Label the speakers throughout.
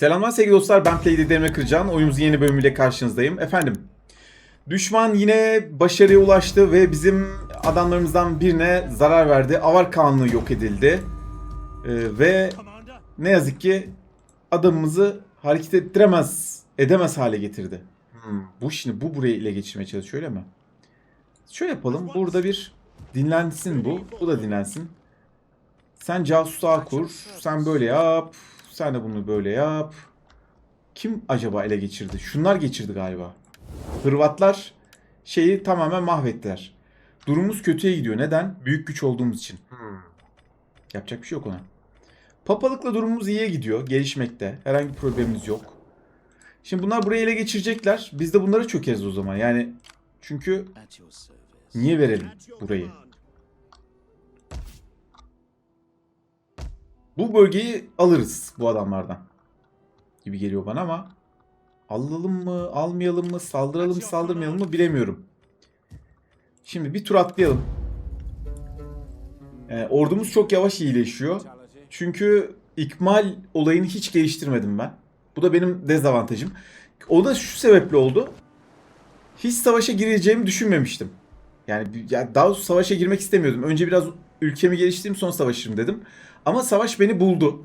Speaker 1: Selamlar sevgili dostlar ben Play'de Derime Kırcan. Oyunumuzun yeni bölümüyle karşınızdayım. Efendim düşman yine başarıya ulaştı ve bizim adamlarımızdan birine zarar verdi. Avar kanunu yok edildi. Ee, ve ne yazık ki adamımızı hareket ettiremez, edemez hale getirdi. Hmm, bu şimdi bu burayı ele geçirmeye çalışıyor öyle mi? Şöyle yapalım. Burada bir dinlensin bu. Bu da dinlensin. Sen casusluğa kur. Sen böyle yap. Sen de bunu böyle yap. Kim acaba ele geçirdi? Şunlar geçirdi galiba. Hırvatlar şeyi tamamen mahvettiler. Durumumuz kötüye gidiyor. Neden? Büyük güç olduğumuz için. Yapacak bir şey yok ona. Papalıkla durumumuz iyiye gidiyor. Gelişmekte. Herhangi bir problemimiz yok. Şimdi bunlar burayı ele geçirecekler. Biz de bunlara çökeriz o zaman. Yani çünkü niye verelim burayı? Bu bölgeyi alırız bu adamlardan. Gibi geliyor bana ama alalım mı, almayalım mı, saldıralım mı, saldırmayalım mı bilemiyorum. Şimdi bir tur atlayalım. Ee, ordumuz çok yavaş iyileşiyor. Çünkü ikmal olayını hiç geliştirmedim ben. Bu da benim dezavantajım. O da şu sebeple oldu. Hiç savaşa gireceğimi düşünmemiştim. Yani bir- ya daha savaşa girmek istemiyordum. Önce biraz ülkemi geliştireyim sonra savaşırım dedim. Ama savaş beni buldu.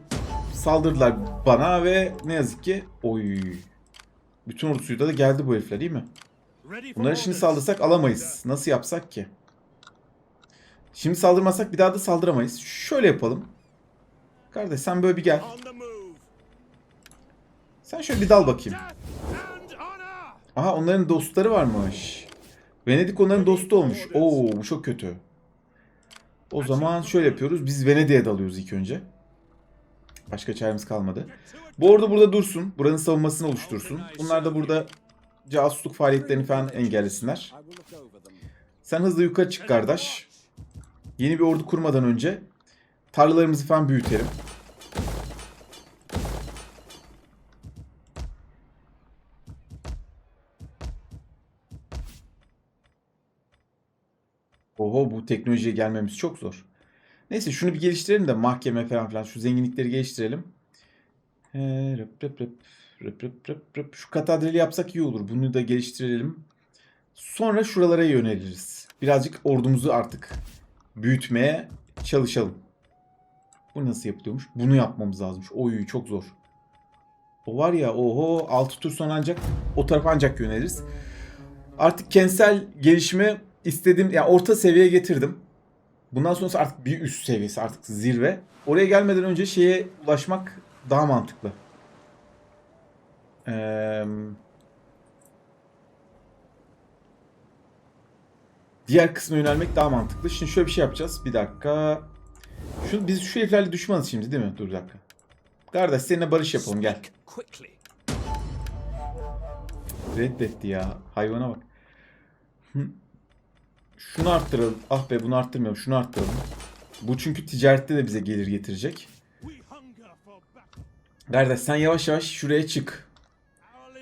Speaker 1: Saldırdılar bana ve ne yazık ki oy. Bütün ordusuyla da geldi bu herifler değil mi? Bunları şimdi saldırsak alamayız. Nasıl yapsak ki? Şimdi saldırmasak bir daha da saldıramayız. Şöyle yapalım. Kardeş sen böyle bir gel. Sen şöyle bir dal bakayım. Aha onların dostları varmış. Venedik onların dostu olmuş. Oo bu çok kötü. O zaman şöyle yapıyoruz. Biz Venedik'e dalıyoruz ilk önce. Başka çaremiz kalmadı. Bu ordu burada dursun. Buranın savunmasını oluştursun. Bunlar da burada casusluk faaliyetlerini falan engellesinler. Sen hızlı yukarı çık kardeş. Yeni bir ordu kurmadan önce tarlalarımızı falan büyütelim. Teknolojiye gelmemiz çok zor. Neyse şunu bir geliştirelim de mahkeme falan filan şu zenginlikleri geliştirelim. Ee, rıp rıp rıp, rıp rıp rıp rıp. Şu katedrali yapsak iyi olur. Bunu da geliştirelim. Sonra şuralara yöneliriz. Birazcık ordumuzu artık büyütmeye çalışalım. Bu nasıl yapılıyormuş? Bunu yapmamız lazımmış. Oy çok zor. O var ya oho 6 tur sonra ancak o tarafa ancak yöneliriz. Artık kentsel gelişimi istediğim yani orta seviyeye getirdim. Bundan sonrası artık bir üst seviyesi artık zirve. Oraya gelmeden önce şeye ulaşmak daha mantıklı. Eee diğer kısma yönelmek daha mantıklı. Şimdi şöyle bir şey yapacağız. Bir dakika. Şu, biz şu heriflerle düşmanız şimdi değil mi? Dur bir dakika. Kardeş seninle barış yapalım gel. Reddetti ya. Hayvana bak. Şunu arttıralım. Ah be bunu arttırmıyorum. Şunu arttıralım. Bu çünkü ticarette de bize gelir getirecek. Kardeş sen yavaş yavaş şuraya çık.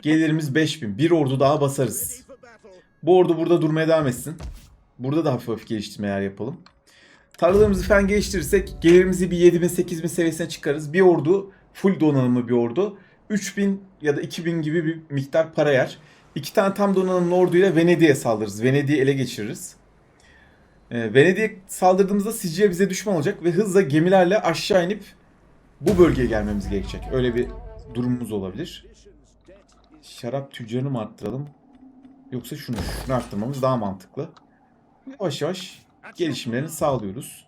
Speaker 1: Gelirimiz 5000. Bir ordu daha basarız. Bu ordu burada durmaya devam etsin. Burada da hafif hafif geliştirmeler yapalım. Tarlalarımızı falan geliştirirsek gelirimizi bir 7000 8000 seviyesine çıkarız. Bir ordu full donanımlı bir ordu. 3000 ya da 2000 gibi bir miktar para yer. İki tane tam donanımlı orduyla Venedik'e saldırırız. Venedik'i ele geçiririz. Ee, Venedik'e saldırdığımızda Sicilya bize düşman olacak ve hızla gemilerle aşağı inip bu bölgeye gelmemiz gerekecek. Öyle bir durumumuz olabilir. Şarap tüccarını mı arttıralım? Yoksa şunu, şunu arttırmamız daha mantıklı. Yavaş yavaş gelişimlerini sağlıyoruz.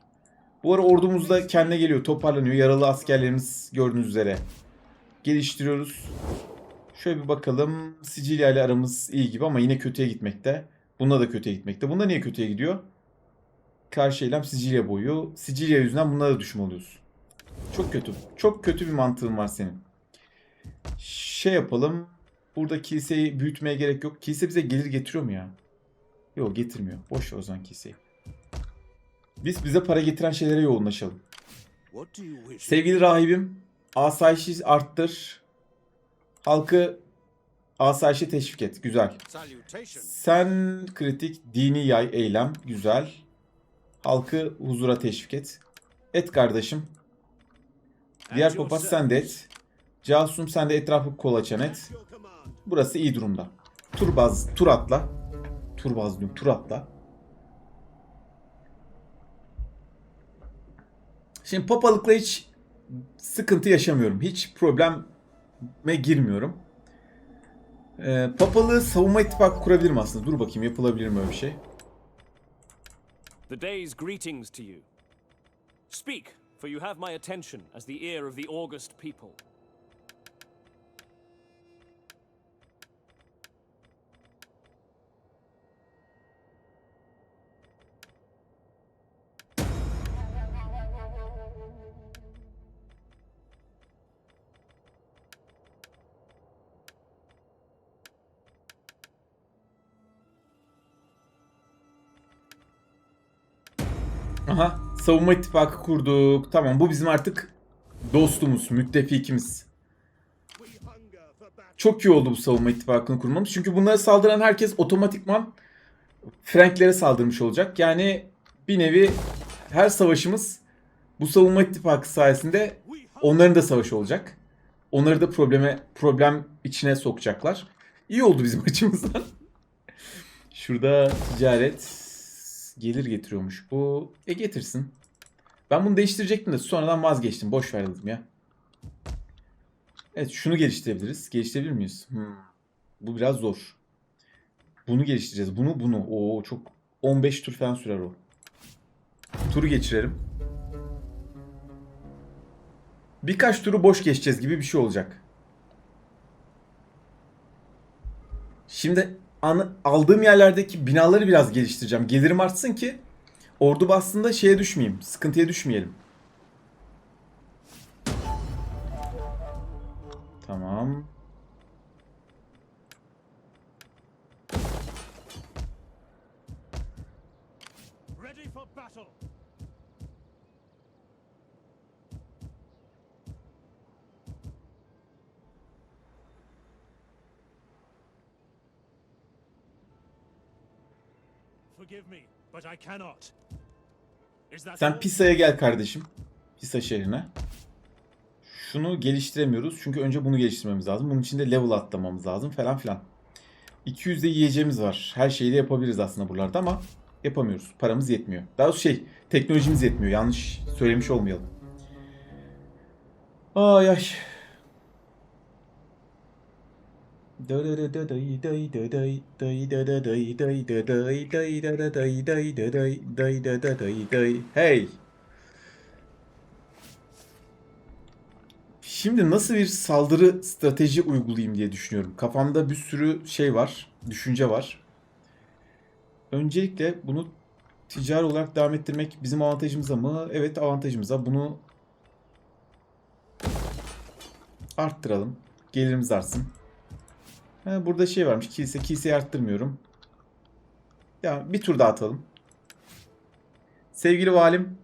Speaker 1: Bu ara ordumuz da kendine geliyor, toparlanıyor. Yaralı askerlerimiz gördüğünüz üzere geliştiriyoruz. Şöyle bir bakalım. Sicilya ile aramız iyi gibi ama yine kötüye gitmekte. Bunda da kötüye gitmekte. Bunda niye kötüye gidiyor? Karşı eylem Sicilya boyu. Sicilya yüzünden bunlara da düşman oluyorsun. Çok kötü. Çok kötü bir mantığın var senin. Şey yapalım. Burada kiliseyi büyütmeye gerek yok. Kilise bize gelir getiriyor mu ya? Yok getirmiyor. Boş ver o zaman kiliseyi. Biz bize para getiren şeylere yoğunlaşalım. Sevgili rahibim, asayişi arttır. Halkı asayişe teşvik et. Güzel. Sen kritik, dini yay, eylem. Güzel. Halkı huzura teşvik et. Et kardeşim. Diğer papaz sen de et. Casusum sen de etrafı kolaçan et. Burası iyi durumda. Turbaz, tur atla. Turbaz diyorum, tur atla. Şimdi papalıkla hiç sıkıntı yaşamıyorum. Hiç probleme girmiyorum. Ee, papalığı savunma ittifakı kurabilirim aslında. Dur bakayım yapılabilir mi öyle bir şey?
Speaker 2: The day's greetings to you. Speak, for you have my attention as the ear of the august people.
Speaker 1: Aha savunma ittifakı kurduk. Tamam bu bizim artık dostumuz, müttefikimiz. Çok iyi oldu bu savunma ittifakını kurmamız. Çünkü bunlara saldıran herkes otomatikman Franklere saldırmış olacak. Yani bir nevi her savaşımız bu savunma ittifakı sayesinde onların da savaşı olacak. Onları da probleme problem içine sokacaklar. İyi oldu bizim açımızdan. Şurada ticaret gelir getiriyormuş bu. E getirsin. Ben bunu değiştirecektim de sonradan vazgeçtim. Boş ver dedim ya. Evet şunu geliştirebiliriz. Geliştirebilir miyiz? Hmm. Bu biraz zor. Bunu geliştireceğiz. Bunu bunu. Oo çok 15 tur falan sürer o. Turu geçirelim. Birkaç turu boş geçeceğiz gibi bir şey olacak. Şimdi aldığım yerlerdeki binaları biraz geliştireceğim. Gelirim artsın ki ordu bastığında şeye düşmeyeyim. Sıkıntıya düşmeyelim. Tamam.
Speaker 2: Ready for battle!
Speaker 1: Sen? Pisa'ya gel kardeşim. Pisa şehrine. Şunu geliştiremiyoruz. Çünkü önce bunu geliştirmemiz lazım. Bunun için de level atlamamız lazım falan filan. 200 de yiyeceğimiz var. Her şeyi de yapabiliriz aslında buralarda ama yapamıyoruz. Paramız yetmiyor. Daha doğrusu şey teknolojimiz yetmiyor. Yanlış söylemiş olmayalım. Ay ay. Hey. Şimdi nasıl bir saldırı strateji uygulayayım diye düşünüyorum. Kafamda bir sürü şey var, düşünce var. Öncelikle bunu ticari olarak devam ettirmek bizim avantajımıza mı? Evet avantajımıza. Bunu arttıralım. Gelirimiz artsın. Ha, burada şey varmış. Kilise. Kiliseyi arttırmıyorum. Ya bir tur daha atalım. Sevgili valim,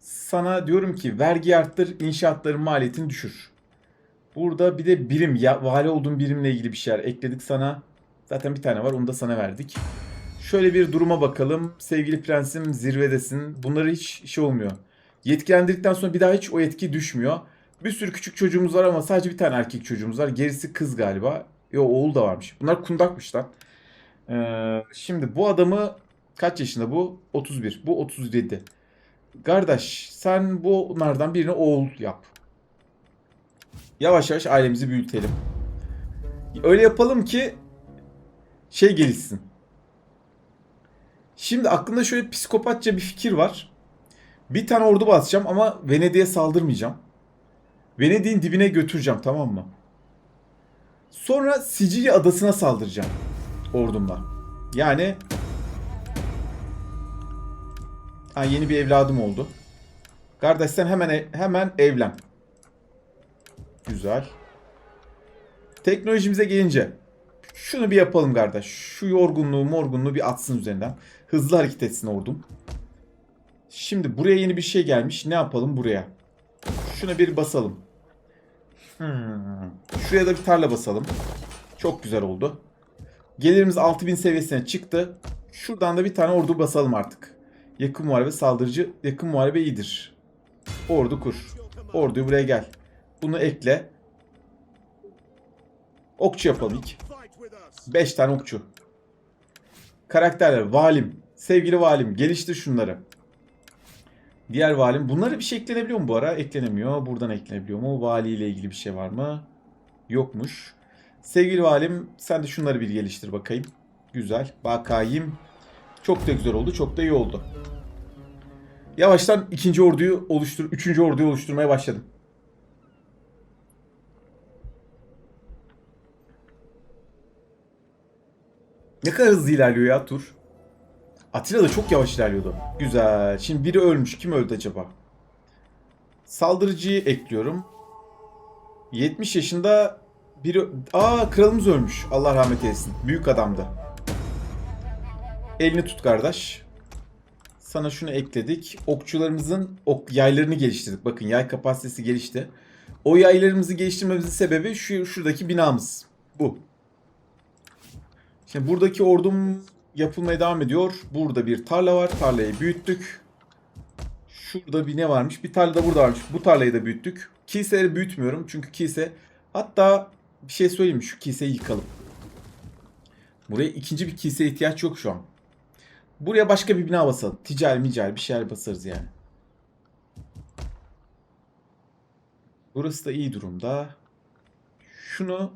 Speaker 1: sana diyorum ki vergi arttır, inşaatların maliyetini düşür. Burada bir de birim, ya, vali olduğun birimle ilgili bir şeyler ekledik sana. Zaten bir tane var, onu da sana verdik. Şöyle bir duruma bakalım. Sevgili prensim zirvedesin. Bunları hiç şey olmuyor. Yetkilendirdikten sonra bir daha hiç o yetki düşmüyor. Bir sürü küçük çocuğumuz var ama sadece bir tane erkek çocuğumuz var. Gerisi kız galiba. Yo oğul da varmış. Bunlar kundakmış lan. Ee, şimdi bu adamı kaç yaşında bu? 31. Bu 37. Kardeş sen bunlardan birini oğul yap. Yavaş yavaş ailemizi büyütelim. Öyle yapalım ki şey gelişsin. Şimdi aklımda şöyle psikopatça bir fikir var. Bir tane ordu basacağım ama Venedik'e saldırmayacağım. Venedik'in dibine götüreceğim tamam mı? Sonra Sicilya adasına saldıracağım ordumla. Yani ha, yeni bir evladım oldu. Kardeş sen hemen hemen evlen. Güzel. Teknolojimize gelince şunu bir yapalım kardeş. Şu yorgunluğu morgunluğu bir atsın üzerinden. Hızlı hareket etsin ordum. Şimdi buraya yeni bir şey gelmiş. Ne yapalım buraya? Şuna bir basalım. Hmm. Şuraya da bir tarla basalım. Çok güzel oldu. Gelirimiz 6000 seviyesine çıktı. Şuradan da bir tane ordu basalım artık. Yakın muharebe saldırıcı. Yakın muharebe iyidir. Ordu kur. Orduyu buraya gel. Bunu ekle. Okçu yapalım ilk.
Speaker 3: Fight with us.
Speaker 1: 5 tane okçu. Karakterler. Valim. Sevgili valim. Geliştir şunları. Diğer valim. Bunlara bir şey eklenebiliyor mu bu ara? Eklenemiyor. Buradan eklenebiliyor mu? Vali ile ilgili bir şey var mı? Yokmuş. Sevgili valim sen de şunları bir geliştir bakayım. Güzel. Bakayım. Çok da güzel oldu. Çok da iyi oldu. Yavaştan ikinci orduyu oluştur, üçüncü orduyu oluşturmaya başladım. Ne kadar hızlı ilerliyor ya tur. Atilla da çok yavaş ilerliyordu. Güzel. Şimdi biri ölmüş. Kim öldü acaba? Saldırıcıyı ekliyorum. 70 yaşında biri... Aa kralımız ölmüş. Allah rahmet eylesin. Büyük adamdı. Elini tut kardeş. Sana şunu ekledik. Okçularımızın ok yaylarını geliştirdik. Bakın yay kapasitesi gelişti. O yaylarımızı geliştirmemizin sebebi şu şuradaki binamız. Bu. Şimdi buradaki ordum yapılmaya devam ediyor. Burada bir tarla var. Tarlayı büyüttük. Şurada bir ne varmış? Bir tarla da burada varmış. Bu tarlayı da büyüttük. Kiliseleri büyütmüyorum. Çünkü kilise... Hatta bir şey söyleyeyim? Şu kiliseyi yıkalım. Buraya ikinci bir kiliseye ihtiyaç yok şu an. Buraya başka bir bina basalım. Ticari micari bir şeyler basarız yani. Burası da iyi durumda. Şunu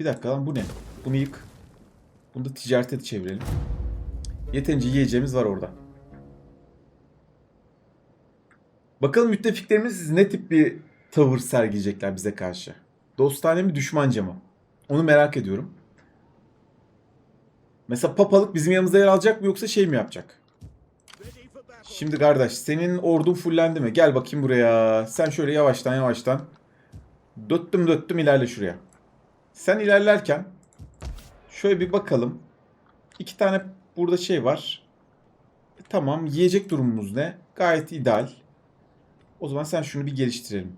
Speaker 1: bir dakika lan bu ne? Bunu yık. Bunu da ticarete çevirelim. Yeterince yiyeceğimiz var orada. Bakalım müttefiklerimiz ne tip bir tavır sergileyecekler bize karşı. Dostane mi düşmanca mı? Onu merak ediyorum. Mesela papalık bizim yanımızda yer alacak mı yoksa şey mi yapacak? Şimdi kardeş senin ordun fullendi mi? Gel bakayım buraya. Sen şöyle yavaştan yavaştan. Döttüm döttüm ilerle şuraya. Sen ilerlerken şöyle bir bakalım. İki tane burada şey var. E, Tamam yiyecek durumumuz ne? Gayet ideal. O zaman sen şunu bir geliştirelim.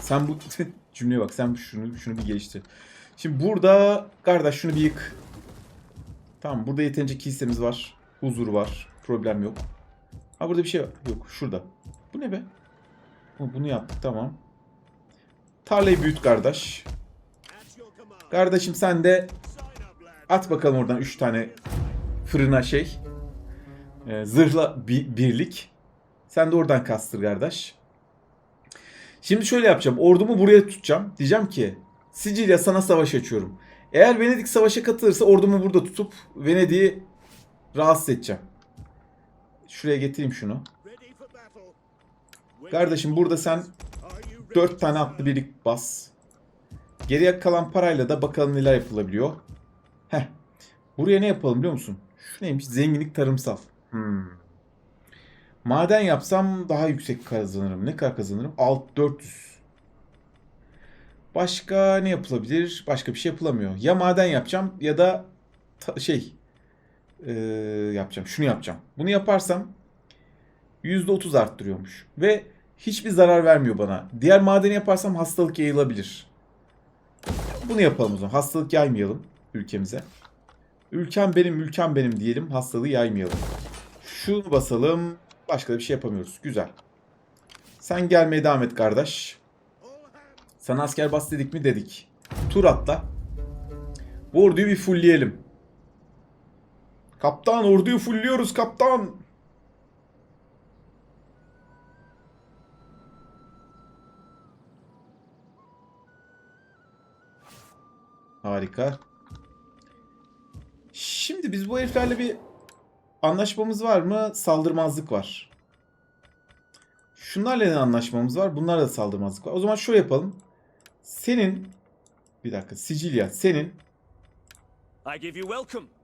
Speaker 1: Sen bu cümleye bak. Sen şunu şunu bir geliştir. Şimdi burada kardeş şunu bir yık. Tamam burada yeterince kilisemiz var. Huzur var. Problem yok. Ha burada bir şey. Yok şurada. Bu ne be? Bunu yaptık tamam. Tarlayı büyüt kardeş. Kardeşim sen de. At bakalım oradan 3 tane fırına şey. Ee, zırhla bi- birlik. Sen de oradan kastır kardeş. Şimdi şöyle yapacağım. Ordumu buraya tutacağım. Diyeceğim ki Sicilya sana savaş açıyorum. Eğer Venedik savaşa katılırsa ordumu burada tutup Venedik'i rahatsız edeceğim. Şuraya getireyim şunu. Kardeşim burada sen
Speaker 3: Are you ready
Speaker 1: 4 tane atlı birlik bas. Geriye kalan parayla da bakalım neler yapılabiliyor. Heh. Buraya ne yapalım biliyor musun? Şu neymiş? Zenginlik tarımsal. Hmm. Maden yapsam daha yüksek kazanırım. Ne kadar kazanırım? Alt 400. Başka ne yapılabilir? Başka bir şey yapılamıyor. Ya maden yapacağım ya da şey eee, yapacağım. Şunu yapacağım. Bunu yaparsam %30 arttırıyormuş. Ve hiçbir zarar vermiyor bana. Diğer madeni yaparsam hastalık yayılabilir. Bunu yapalım o zaman. Hastalık yaymayalım ülkemize. Ülkem benim, ülkem benim diyelim. Hastalığı yaymayalım. Şunu basalım. Başka da bir şey yapamıyoruz. Güzel. Sen gelmeye devam et kardeş. Sana asker bas dedik mi dedik. Tur atla. Bu orduyu bir fullleyelim. Kaptan orduyu fullliyoruz kaptan. Harika. Şimdi biz bu heriflerle bir anlaşmamız var mı? Saldırmazlık var. Şunlarla ne anlaşmamız var? Bunlarla da saldırmazlık var. O zaman şöyle yapalım. Senin bir dakika Sicilya senin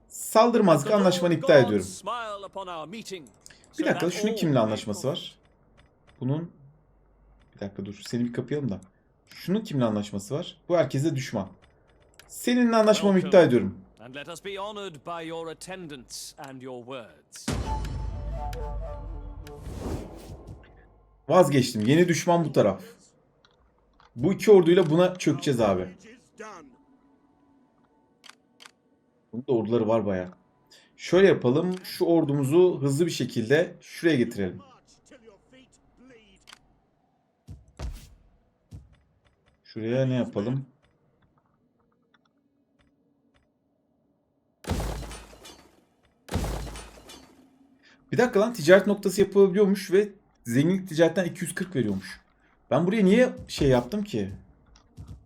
Speaker 1: saldırmazlık anlaşmanı iptal ediyorum. Bir dakika şunun kimle anlaşması var? Bunun bir dakika dur seni bir kapayalım da. Şunun kimle anlaşması var? Bu herkese düşman. Seninle anlaşmamı iptal ediyorum.
Speaker 2: And let us be honored by your attendance and your words.
Speaker 1: Vazgeçtim. Yeni düşman bu taraf. Bu iki orduyla buna çökeceğiz abi.
Speaker 3: It is done.
Speaker 1: Bunun da orduları var baya. Şöyle yapalım. Şu ordumuzu hızlı bir şekilde şuraya getirelim. Şuraya ne yapalım? Dakika lan ticaret noktası yapılabiliyormuş ve zenginlik ticaretten 240 veriyormuş. Ben buraya niye şey yaptım ki?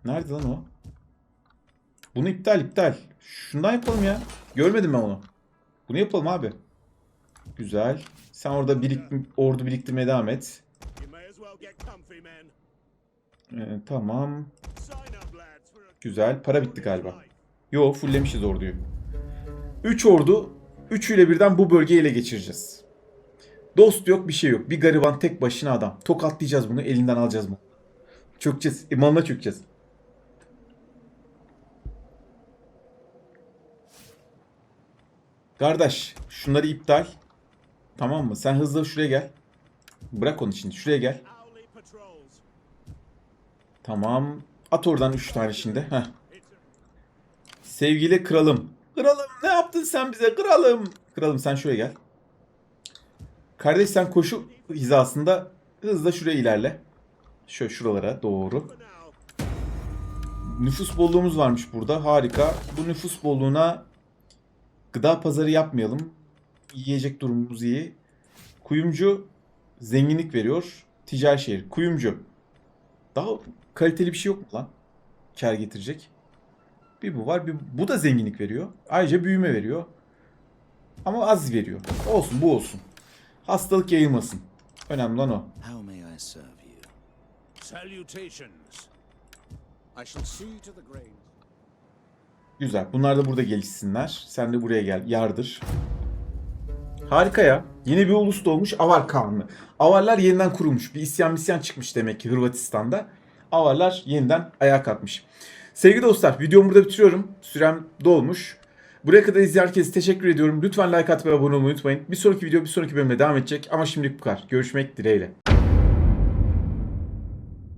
Speaker 1: Nerede lan o? Bunu iptal iptal. Şundan yapalım ya. Görmedim ben onu. Bunu yapalım abi. Güzel. Sen orada birik ordu biriktirmeye devam et. Ee, tamam. Güzel. Para bitti galiba. Yo fulllemişiz orduyu. 3 ordu. Üçüyle birden bu bölgeyi ele geçireceğiz. Dost yok bir şey yok. Bir gariban tek başına adam. Tokatlayacağız bunu elinden alacağız bunu. Çökeceğiz. İmanla çökeceğiz. Kardeş şunları iptal. Tamam mı? Sen hızlı şuraya gel. Bırak onun için. Şuraya gel. Tamam. At oradan 3 tane şimdi. Heh. Sevgili kralım. Kralım ne yaptın sen bize kralım? Kralım sen şuraya gel. Kardeş sen koşu hizasında hızla şuraya ilerle. Şöyle şuralara doğru. Nüfus bolluğumuz varmış burada. Harika. Bu nüfus bolluğuna gıda pazarı yapmayalım. Yiyecek durumumuz iyi. Kuyumcu zenginlik veriyor. Ticari şehir. Kuyumcu. Daha kaliteli bir şey yok mu lan? Kar getirecek. Bir bu var. Bir bu da zenginlik veriyor. Ayrıca büyüme veriyor. Ama az veriyor. Olsun bu olsun. Hastalık yayılmasın. Önemli olan o.
Speaker 4: How may I serve you?
Speaker 3: Salutations. I shall see to the grain.
Speaker 1: Güzel. Bunlar da burada gelişsinler. Sen de buraya gel. Yardır. Harika ya. Yeni bir ulus doğmuş. Avar Kağanlı. Avarlar yeniden kurulmuş. Bir isyan misyan çıkmış demek ki Hırvatistan'da. Avarlar yeniden ayağa kalkmış. Sevgili dostlar videomu burada bitiriyorum. Sürem dolmuş. Buraya kadar izleyen herkese teşekkür ediyorum. Lütfen like atmayı abone olmayı unutmayın. Bir sonraki video bir sonraki bölümde devam edecek. Ama şimdilik bu kadar. Görüşmek dileğiyle.